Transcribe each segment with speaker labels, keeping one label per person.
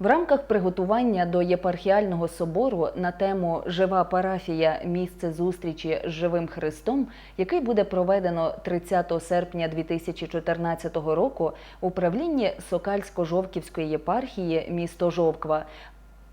Speaker 1: В рамках приготування до єпархіального собору на тему Жива парафія. Місце зустрічі з живим Христом, який буде проведено 30 серпня 2014 року, управлінні Сокальсько-Жовківської єпархії місто Жовква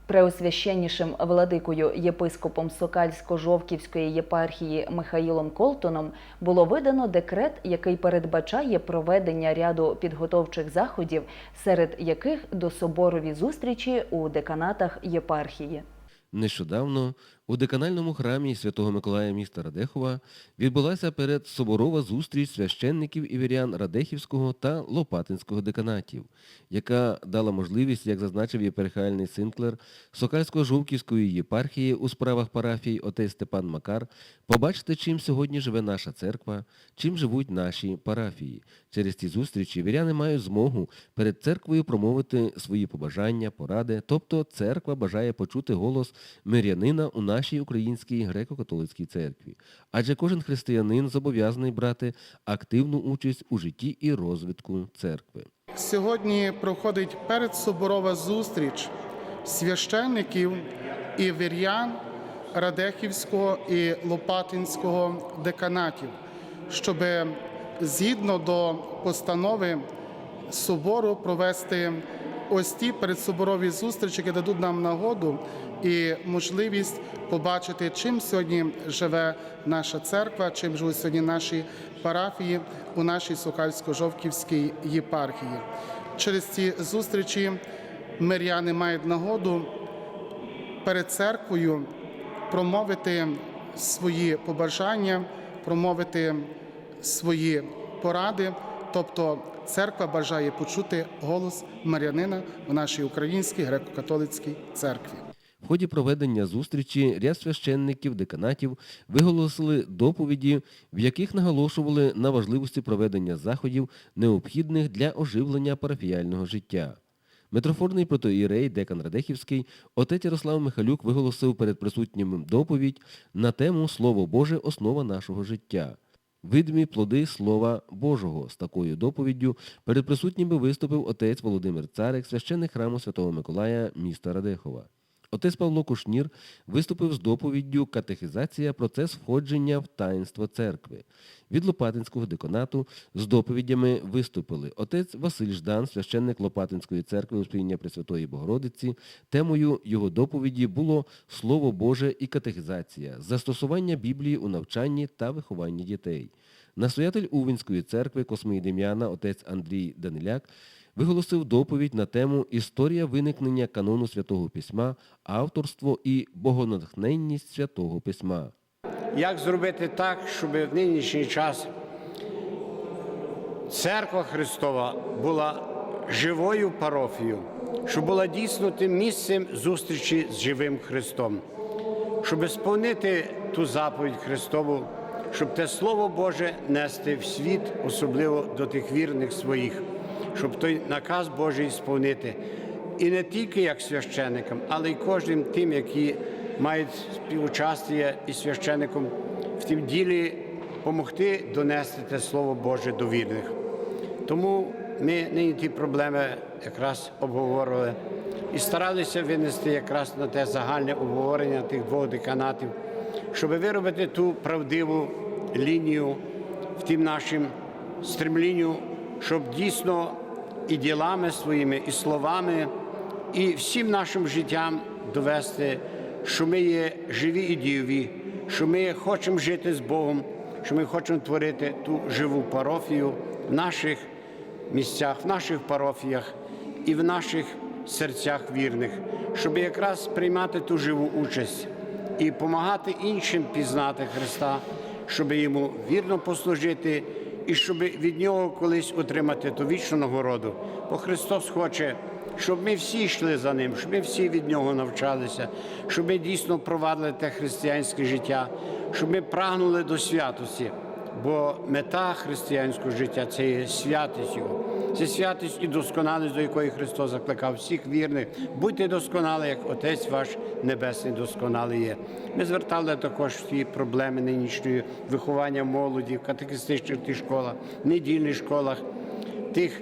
Speaker 1: Преосвященнішим владикою єпископом Сокальсько-Жовківської єпархії Михаїлом Колтоном було видано декрет, який передбачає проведення ряду підготовчих заходів, серед яких до соборові зустрічі у деканатах єпархії.
Speaker 2: Нещодавно у деканальному храмі Святого Миколая міста Радехова відбулася передсоборова зустріч священників і вірян Радехівського та Лопатинського деканатів, яка дала можливість, як зазначив єпархіальний синклер Сокальсько-Жовківської єпархії у справах парафій отець Степан Макар, побачити, чим сьогодні живе наша церква, чим живуть наші парафії. Через ці зустрічі віряни мають змогу перед церквою промовити свої побажання, поради, тобто церква бажає почути голос мирянина у нашій українській греко-католицькій церкві. Адже кожен християнин зобов'язаний брати активну участь у житті і розвитку церкви.
Speaker 3: Сьогодні проходить передсоборова зустріч священників і вір'ян Радехівського і Лопатинського деканатів, щоб згідно до постанови собору провести ось ті передсоборові зустрічі, які дадуть нам нагоду і можливість побачити, чим сьогодні живе наша церква, чим живуть сьогодні наші парафії у нашій Сокальсько-Жовківській єпархії. Через ці зустрічі миряни мають нагоду перед церквою промовити свої побажання, промовити свої поради. Тобто церква бажає почути голос марянина в нашій українській греко-католицькій церкві.
Speaker 2: В ході проведення зустрічі ряд священників, деканатів виголосили доповіді, в яких наголошували на важливості проведення заходів, необхідних для оживлення парафіяльного життя. Митрофорний протоієрей Декан Радехівський отець Ярослав Михалюк виголосив перед присутніми доповідь на тему Слово Боже – основа нашого життя. Видимі плоди Слова Божого. З такою доповіддю перед присутніми виступив отець Володимир Царик, священник храму Святого Миколая міста Радехова. Отець Павло Кушнір виступив з доповіддю «Катехізація. Процес входження в таїнство церкви». Від Лопатинського деканату з доповідями виступили отець Василь Ждан, священник Лопатинської церкви Успіння Пресвятої Богородиці. Темою його доповіді було «Слово Боже і катехізація. Застосування Біблії у навчанні та вихованні дітей». Настоятель Увінської церкви Космії Дем'яна, отець Андрій Даниляк, виголосив доповідь на тему Історія виникнення канону Святого Письма, авторство і богонатхненність Святого Письма.
Speaker 4: Як зробити так, щоб в нинішній час церква Христова була живою парафією, щоб була дійсно тим місцем зустрічі з живим Христом, щоб сповнити ту заповідь Христову, щоб те Слово Боже нести в світ, особливо до тих вірних своїх, щоб той наказ Божий сповнити. І не тільки як священникам, але й кожним тим, які мають співучастя із священником в тім ділі допомогти донести те Слово Боже до вірних. Тому ми нині ті проблеми якраз обговорювали і старалися винести якраз на те загальне обговорення тих двох деканатів, щоб виробити ту правдиву лінію в тим нашим стремлінню, щоб дійсно і ділами своїми, і словами, і всім нашим життям довести, що ми є живі і дієві, що ми хочемо жити з Богом, що ми хочемо творити ту живу парафію в наших місцях, в наших парафіях і в наших серцях вірних, щоб якраз приймати ту живу участь і допомагати іншим пізнати Христа, щоб йому вірно послужити і щоб від нього колись отримати ту вічну нагороду. Бо Христос хоче, щоб ми всі йшли за ним, щоб ми всі від нього навчалися, щоб ми дійсно провадили те християнське життя, щоб ми прагнули до святості. Бо мета християнського життя це є святість Його. Це святість і досконалість, до якої Христос закликав всіх вірних. Будьте досконалі, як Отець ваш Небесний досконалий є. Ми звертали також ті проблеми нинішньої виховання молоді в катехістичних тих школах, недільних школах, тих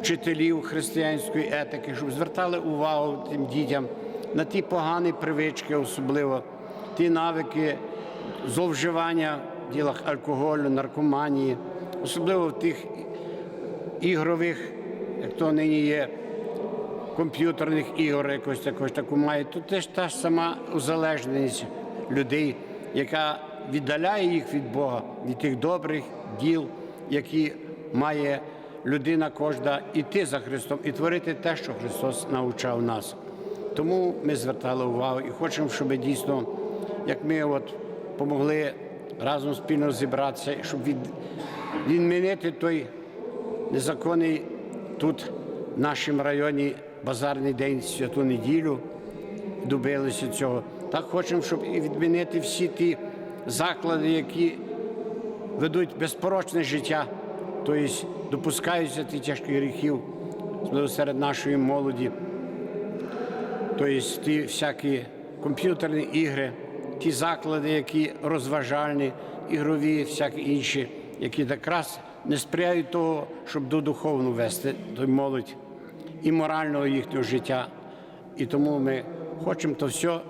Speaker 4: вчителів християнської етики, щоб звертали увагу тим дітям на ті погані привички, особливо ті навики зловживання в ділах алкоголю, наркоманії, особливо в тих ігрових, як то нині є, комп'ютерних ігор, якось якось таку має. Тут теж та ж сама узалежність людей, яка віддаляє їх від Бога, від тих добрих діл, які має людина кожна іти за Христом і творити те, що Христос навчав нас. Тому ми звертали увагу і хочемо, щоб дійсно, як ми от помогли разом спільно зібратися, щоб від, відмінити той незаконний тут в нашому районі базарний день святу неділю. Добилися цього. Так хочемо, щоб і відмінити всі ті заклади, які ведуть безпорочне життя, тобто допускаються ті тяжких гріхів, серед нашої молоді. Тобто ті всякі комп'ютерні ігри, ті заклади, які розважальні, ігрові, всякі інші, які якраз не сприяють того, щоб до духовно вести до молодь і морального їхнього життя. І тому ми хочемо то все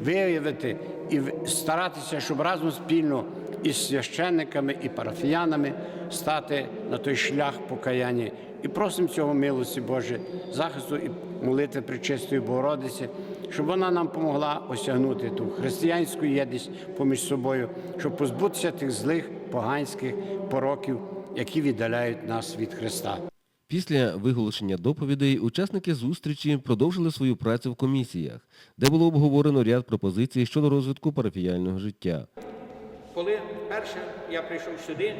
Speaker 4: виявити і старатися, щоб разом спільно із священниками і парафіянами стати на той шлях покаяння. І просимо цього милості Боже, захисту і молитви Пречистої Богородиці, щоб вона нам помогла осягнути ту християнську єдність поміж собою, щоб позбутися тих злих поганських пороків, які віддаляють нас від Христа.
Speaker 2: Після виголошення доповідей учасники зустрічі продовжили свою працю в комісіях, де було обговорено ряд пропозицій щодо розвитку парафіяльного життя.
Speaker 5: Коли перше я прийшов сюди,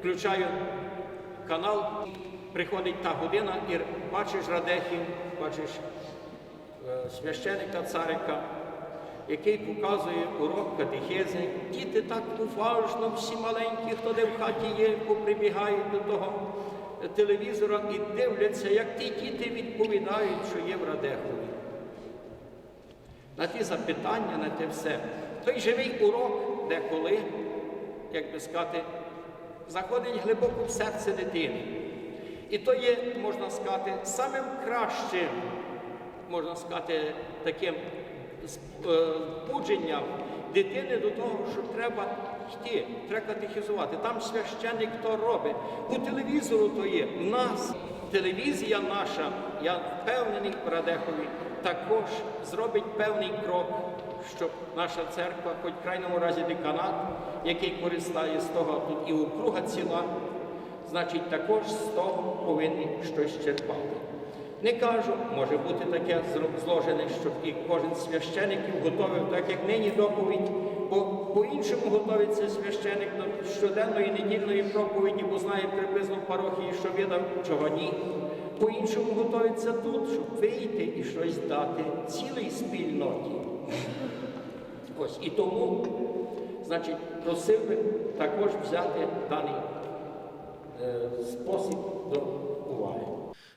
Speaker 5: включаю канал, приходить та година і бачиш Радехів, бачиш е, священика царика, який показує урок катехези. Діти так уважно, всі маленькі, хто де в хаті є, поприбігають до того телевізора і дивляться, як ті діти відповідають, що є в Радехові на ті запитання, на те все. Той живий урок деколи, як би сказати, заходить глибоко в серце дитини. І то є, можна сказати, самим кращим, можна сказати, таким збудженням дитини до того, що треба йти, треба катехізувати. Там священник то робить. У телевізору то є. У нас телевізія наша, я впевнений Радехові, також зробить певний крок, щоб наша церква, хоч в крайньому разі деканат, який користає з того тут і округа ціла, значить також з того повинні щось черпати. Не кажу, може бути таке зложене, щоб і кожен священик готовив, так як нині доповідь, бо по-іншому готовиться священик до щоденної недільної проповіді, бо знає приблизно в парохії, що видав, чого ні. По-іншому готовиться тут, щоб вийти і щось дати цілій спільноті. Ось і тому, значить, просив би також взяти даний е, спосіб до.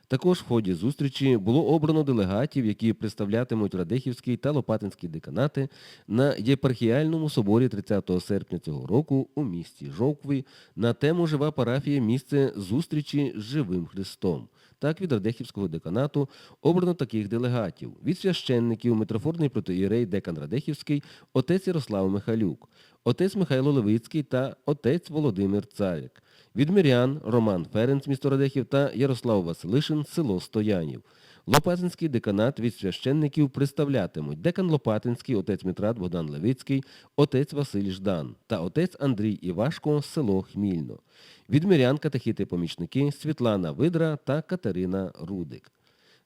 Speaker 2: Також в ході зустрічі було обрано делегатів, які представлятимуть Радехівський та Лопатинський деканати на єпархіальному соборі 30 серпня цього року у місті Жовкві на тему Жива парафія місце зустрічі з живим Христом. Так, від Радехівського деканату обрано таких делегатів. Від священників митрофорний протоїрей декан Радехівський, отець Ярослав Михайлюк, отець Михайло Левицький та отець Володимир Царик. Від мирян Роман Ференц, місто Радехів та Ярослав Василишин, село Стоянів. Лопатинський деканат від священників представлятимуть декан Лопатинський, отець Митрат Богдан Левицький, отець Василь Ждан та отець Андрій Івашко, село Хмільно. Від мирян катехіти-помічники Світлана Видра та Катерина Рудик.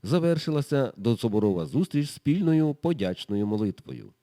Speaker 2: Завершилася дособорова зустріч спільною подячною молитвою.